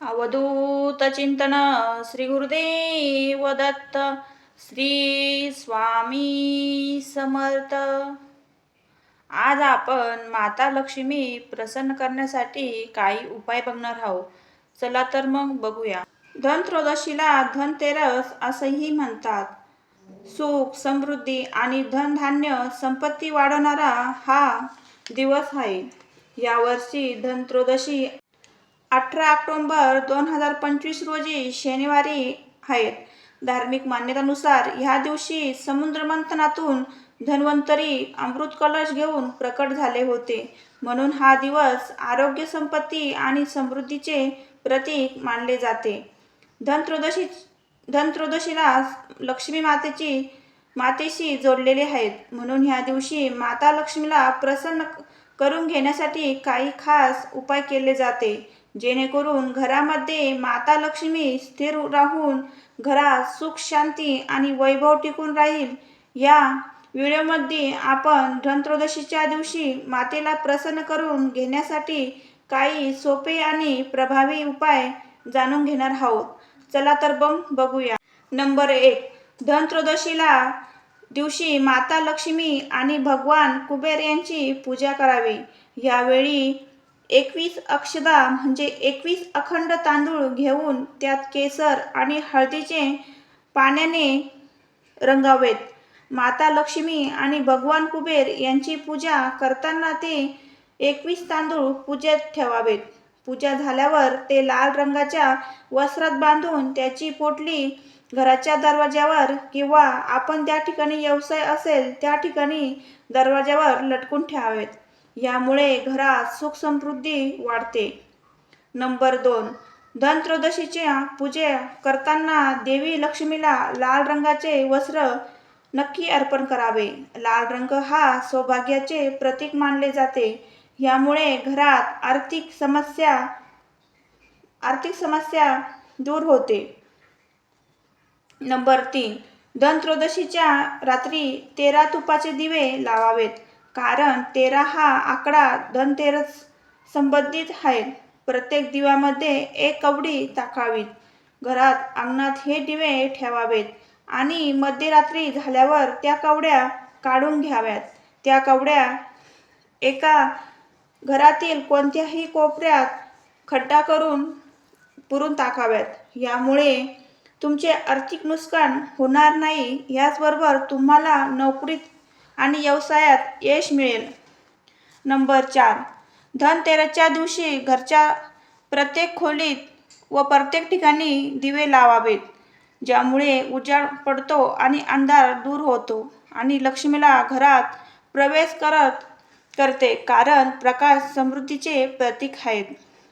अवधूत चिंतन श्री दत्त श्री स्वामी समर्थ. आज आपण माता लक्ष्मी प्रसन्न करण्यासाठी काही उपाय बघणार आहोत. चला तर मग बघूया. धनत्रयोदशीला धनतेरस असंही म्हणतात. सुख समृद्धी आणि धनधान्य संपत्ती वाढवणारा हा दिवस आहे. यावर्षी धनत्रयोदशी अठरा ऑक्टोंबर दोन हजार पंचवीस रोजी शनिवारी आहेत. धार्मिक मान्यतानुसार ह्या दिवशी समुद्रमंथनातून धन्वंतरी अमृत कलश घेऊन प्रकट झाले होते. म्हणून हा दिवस आरोग्य संपत्ती आणि समृद्धीचे प्रतीक मानले जाते. धनत्रयोदशी धनत्रयोदशीला लक्ष्मी मातेची मातेशी जोडलेले आहेत. म्हणून ह्या दिवशी माता लक्ष्मीला प्रसन्न करून घेण्यासाठी काही खास उपाय केले जाते. जेणेकरून घरामध्ये माता लक्ष्मी स्थिर राहून घरात सुख शांती आणि वैभव टिकून राहील. या व्हिडिओमध्ये आपण धनत्रयोदशीच्या दिवशी मातेला प्रसन्न करून घेण्यासाठी काही सोपे आणि प्रभावी उपाय जाणून घेणार आहोत. चला तर मग बघूया. नंबर एक धनत्रयोदशीला दिवशी माता लक्ष्मी आणि भगवान कुबेर यांची पूजा करावी. यावेळी एकवीस अक्षदा म्हणजे एकवीस अखंड तांदूळ घेऊन त्यात केसर आणि हळदीचे पाण्याने रंगावेत. माता लक्ष्मी आणि भगवान कुबेर यांची पूजा करताना ते एकवीस तांदूळ पूजेत ठेवावेत. पूजा झाल्यावर ते लाल रंगाच्या वस्त्रात बांधून त्याची पोटली घराच्या दरवाज्यावर किंवा आपण त्या ठिकाणी व्यवसाय असेल त्या ठिकाणी दरवाज्यावर लटकून ठेवावेत. यामुळे घरात सुख समृद्धी वाढते. नंबर दोन. धनत्रयोदशीच्या पूजा करताना देवी लक्ष्मीला लाल रंगाचे वस्त्र नक्की अर्पण करावे. लाल रंग हा सौभाग्याचे प्रतीक मानले जाते. यामुळे घरात आर्थिक समस्या आर्थिक समस्या दूर होते. नंबर तीन. धनत्रयोदशीच्या रात्री तेरा तुपाचे दिवे लावावेत. कारण तेरा हा आकडा धनतेरस संबंधित आहे. प्रत्येक दिव्यामध्ये एक कवडी टाकावीत. घरात अंगणात हे दिवे ठेवावेत आणि मध्यरात्री झाल्यावर त्या कवड्या काढून घ्याव्यात. त्या कवड्या एका घरातील कोणत्याही कोपऱ्यात खड्डा करून पुरून टाकाव्यात. यामुळे तुमचे आर्थिक नुकसान होणार नाही. याचबरोबर तुम्हाला नोकरीत आणि व्यवसायात यश मिळेल. नंबर चार. धनतेरसच्या दिवशी घरच्या प्रत्येक खोलीत व प्रत्येक ठिकाणी दिवे लावावेत ज्यामुळे उजाड पडतो आणि अंधार दूर होतो आणि लक्ष्मीला घरात प्रवेश करत करते कारण प्रकाश समृद्धीचे प्रतीक आहेत.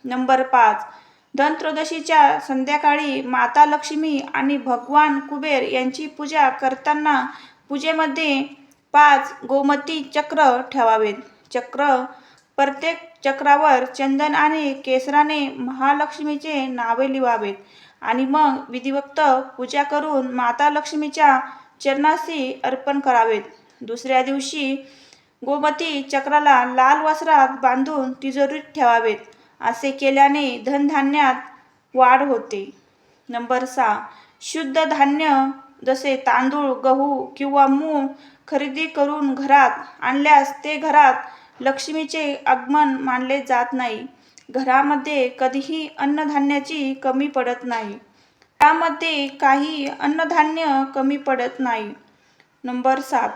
नंबर पाच. धनत्रयोदशीच्या संध्याकाळी माता लक्ष्मी आणि भगवान कुबेर यांची पूजा करताना पूजेमध्ये पाच गोमती चक्र ठेवावेत. चक्र प्रत्येक चक्रावर चंदन आणि केसराने महालक्ष्मीचे नावे लिवावेत. आणि मग विधिवक्त पूजा करून माता लक्ष्मीच्या चरणाशी अर्पण करावेत. दुसऱ्या दिवशी गोमती चक्राला लाल वस्त्रात बांधून तिजोरीत ठेवावेत. असे केल्याने धनधान्यात वाढ होते. नंबर सहा. शुद्ध धान्य जसे तांदूळ गहू किंवा मूग खरेदी करून घरात आणल्यास ते घरात लक्ष्मीचे आगमन मानले जात नाही. घरामध्ये कधीही अन्नधान्याची कमी पडत नाही. त्यामध्ये काही अन्नधान्य कमी पडत नाही. नंबर सात.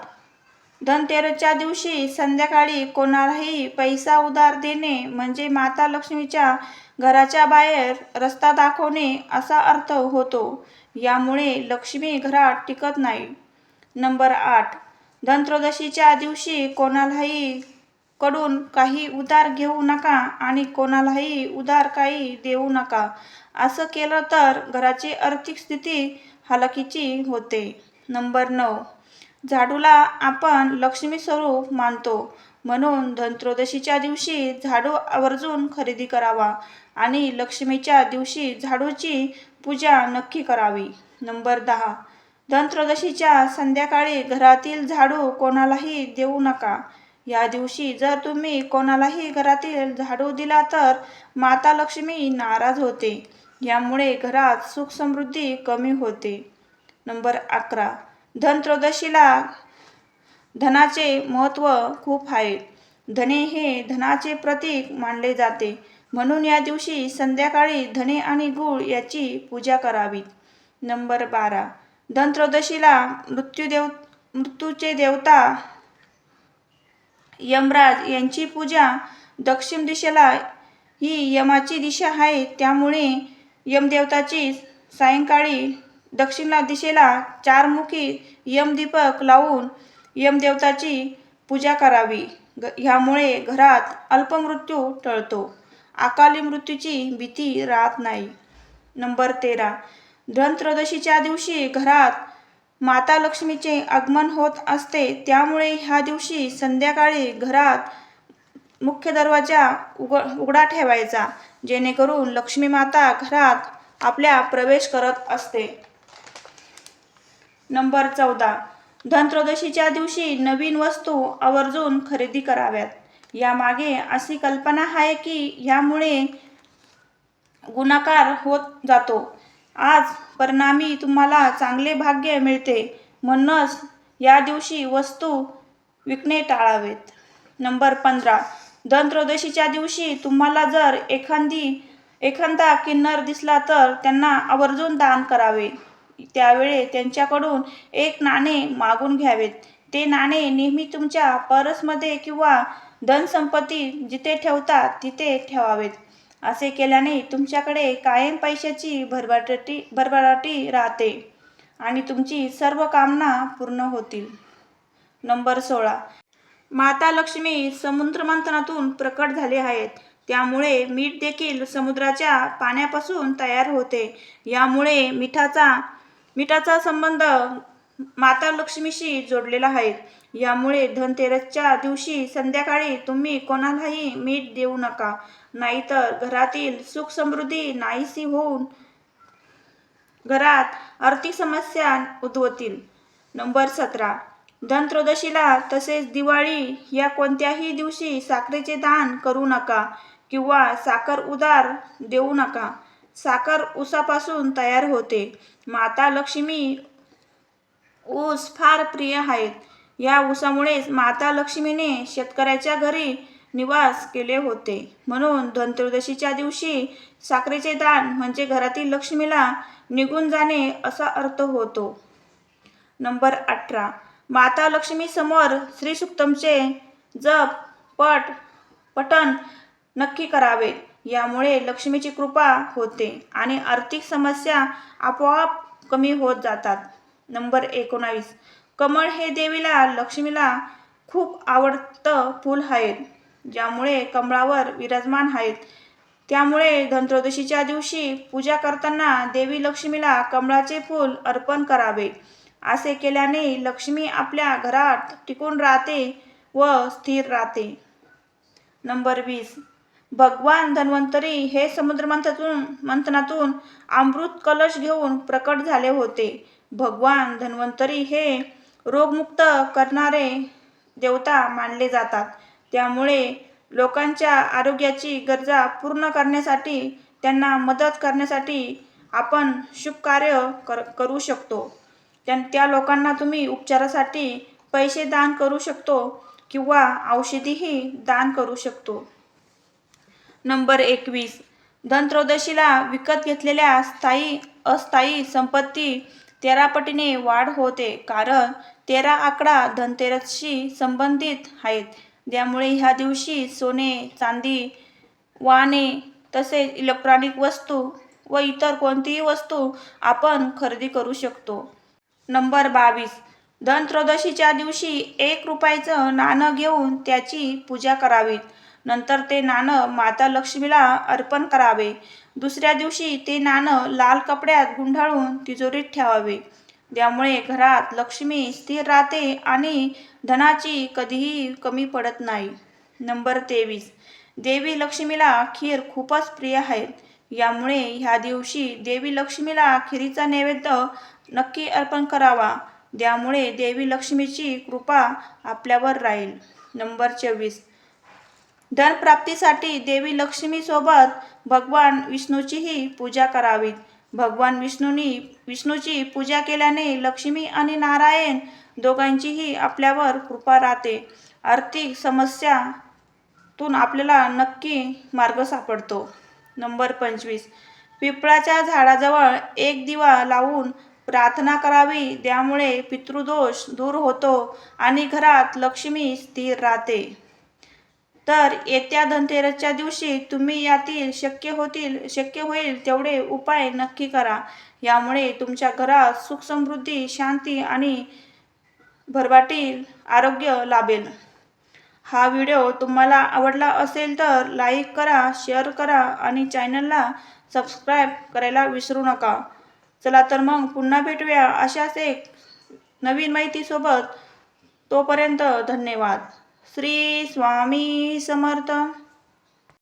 धनतेरसच्या दिवशी संध्याकाळी कोणालाही पैसा उधार देणे म्हणजे माता लक्ष्मीच्या घराच्या बाहेर रस्ता दाखवणे असा अर्थ होतो. यामुळे लक्ष्मी घरात टिकत नाही. नंबर आठ. धनत्रयोदशीच्या दिवशी कोणालाही कडून काही उधार घेऊ नका आणि कोणालाही उधार काही देऊ नका. असं केलं तर घराची आर्थिक स्थिती हलकीची होते. नंबर नऊ. झाडूला आपण लक्ष्मी स्वरूप मानतो. म्हणून धनत्रयोदशीच्या दिवशी झाडू आवर्जून खरेदी करावा आणि लक्ष्मीच्या दिवशी झाडूची पूजा नक्की करावी. नंबर दहा. धनत्रयोदशीच्या संध्याकाळी घरातील झाडू कोणालाही देऊ नका. या दिवशी जर तुम्ही कोणालाही घरातील झाडू दिला तर माता लक्ष्मी नाराज होते. यामुळे घरात सुख समृद्धी कमी होते. नंबर अकरा. धनत्रयोदशीला धनाचे महत्त्व खूप आहे. धने हे धनाचे प्रतीक मानले जाते. म्हणून या दिवशी संध्याकाळी धने आणि गूळ याची पूजा करावी. नंबर बारा. धनत्रयोदशीला मृत्यूदेव मृत्यूचे देवता यमराज यांची पूजा दक्षिण दिशेला ही यमाची दिशा आहे. त्यामुळे यमदेवताची सायंकाळी दक्षिणला दिशेला चारमुखी यमदीपक लावून यमदेवताची पूजा करावी. ग ह्यामुळे घरात अल्पमृत्यू टळतो. अकाली मृत्यूची भीती राहत नाही. नंबर तेरा. धनत्रयोदशीच्या दिवशी घरात माता लक्ष्मीचे आगमन होत असते. त्यामुळे ह्या दिवशी संध्याकाळी घरात मुख्य दरवाजा उघ उघडा ठेवायचा जेणेकरून लक्ष्मी माता घरात आपल्या प्रवेश करत असते. नंबर चौदा. धनत्रयोदशीच्या दिवशी नवीन वस्तू आवर्जून खरेदी कराव्यात. यामागे अशी कल्पना आहे की यामुळे गुणाकार होत जातो. आज परिणामी तुम्हाला चांगले भाग्य मिळते. म्हणूनच या दिवशी वस्तू विकणे टाळावेत. नंबर पंधरा. धनत्रयोदशीच्या दिवशी तुम्हाला जर एखादी एखादा किन्नर दिसला तर त्यांना आवर्जून दान करावे. त्यावेळी त्यांच्याकडून एक नाणे मागून घ्यावेत. ते नाणे नेहमी तुमच्या परसमध्ये किंवा धनसंपत्ती जिथे ठेवतात तिथे ठेवावेत. असे केल्याने तुमच्याकडे कायम पैशाची भरभराटी भरभराटी राहते आणि तुमची सर्व कामना पूर्ण होतील. नंबर सोळा. माता लक्ष्मी समुद्रमंथनातून प्रकट झाले आहेत. त्यामुळे मीठ देखील समुद्राच्या पाण्यापासून तयार होते. यामुळे मिठाचा मिठाचा संबंध माता लक्ष्मीशी जोडलेला आहे. यामुळे धनतेरसच्या दिवशी संध्याकाळी तुम्ही कोणालाही मीठ देऊ नका. नाहीतर घरातील सुख समृद्धी नाहीशी होऊन घरात आर्थिक समस्या उद्भवतील. नंबर सतरा. धनत्रयोदशीला तसेच दिवाळी या कोणत्याही दिवशी साखरेचे दान करू नका किंवा साखर उदार देऊ नका. साखर उसापासून तयार होते. माता लक्ष्मी ऊस फार प्रिय आहेत. या ऊसामुळेच माता लक्ष्मीने शेतकऱ्याच्या घरी निवास केले होते. म्हणून धनत्रयोदशीच्या दिवशी साखरेचे दान म्हणजे घरातील लक्ष्मीला निघून जाणे असा अर्थ होतो. नंबर अठरा. माता लक्ष्मी समोर श्रीसुक्तमचे जप पट पठण नक्की करावे. यामुळे लक्ष्मीची कृपा होते आणि आर्थिक समस्या आपोआप कमी होत जातात. नंबर एकोणावीस. कमळ हे देवीला लक्ष्मीला खूप आवडतं फूल आहेत ज्यामुळे कमळावर विराजमान आहेत. त्यामुळे धनत्रयोदशीच्या दिवशी पूजा करताना देवी लक्ष्मीला कमळाचे फूल अर्पण करावे. असे केल्याने लक्ष्मी आपल्या घरात टिकून राहते व स्थिर राहते. नंबर वीस. भगवान धन्वंतरी हे समुद्रमंथनातून मंथनातून अमृत कलश घेऊन प्रकट झाले होते. भगवान धन्वंतरी हे रोगमुक्त करणारे देवता मानले जातात. त्यामुळे लोकांच्या आरोग्याची गरजा पूर्ण करण्यासाठी त्यांना मदत करण्यासाठी आपण शुभ कार्य कर करू शकतो. त्या त्या लोकांना तुम्ही उपचारासाठी पैसे दान करू शकतो किंवा औषधीही दान करू शकतो. नंबर एकवीस. धनत्रयोदशीला विकत घेतलेल्या स्थायी अस्थायी संपत्ती तेरा पटीने वाढ होते कारण तेरा आकडा धनतेरसशी संबंधित आहेत. त्यामुळे ह्या दिवशी सोने चांदी वाहने तसेच इलेक्ट्रॉनिक वस्तू व इतर कोणतीही वस्तू आपण खरेदी करू शकतो. नंबर बावीस. धनत्रयोदशीच्या दिवशी एक रुपयाचं नाणं घेऊन त्याची पूजा करावीत. नंतर ते नाणं माता लक्ष्मीला अर्पण करावे. दुसऱ्या दिवशी ते नाणं लाल कपड्यात गुंडाळून तिजोरीत ठेवावे. त्यामुळे घरात लक्ष्मी स्थिर राहते आणि धनाची कधीही कमी पडत नाही. नंबर तेवीस. देवी लक्ष्मीला खीर खूपच प्रिय आहे. यामुळे ह्या दिवशी देवी लक्ष्मीला खिरीचा नैवेद्य नक्की अर्पण करावा. त्यामुळे देवी लक्ष्मीची कृपा आपल्यावर राहील. नंबर चोवीस. धनप्राप्तीसाठी देवी लक्ष्मीसोबत भगवान विष्णूचीही पूजा करावी भगवान विष्णूनी विष्णूची पूजा केल्याने लक्ष्मी आणि नारायण दोघांचीही आपल्यावर कृपा राहते. आर्थिक समस्यातून आपल्याला नक्की मार्ग सापडतो. नंबर पंचवीस. पिंपळाच्या झाडाजवळ एक दिवा लावून प्रार्थना करावी त्यामुळे पितृदोष दूर होतो आणि घरात लक्ष्मी स्थिर राहते. तर येत्या धनतेरसच्या दिवशी तुम्ही यातील शक्य होतील शक्य होईल तेवढे उपाय नक्की करा. यामुळे तुमच्या घरात सुख समृद्धी शांती आणि भरभाटील आरोग्य लाभेल. हा व्हिडिओ तुम्हाला आवडला असेल तर लाईक करा शेअर करा आणि चॅनलला सबस्क्राईब करायला विसरू नका. चला तर मग पुन्हा भेटूया अशाच एक नवीन माहितीसोबत. तोपर्यंत धन्यवाद. श्री स्वामी समर्थ.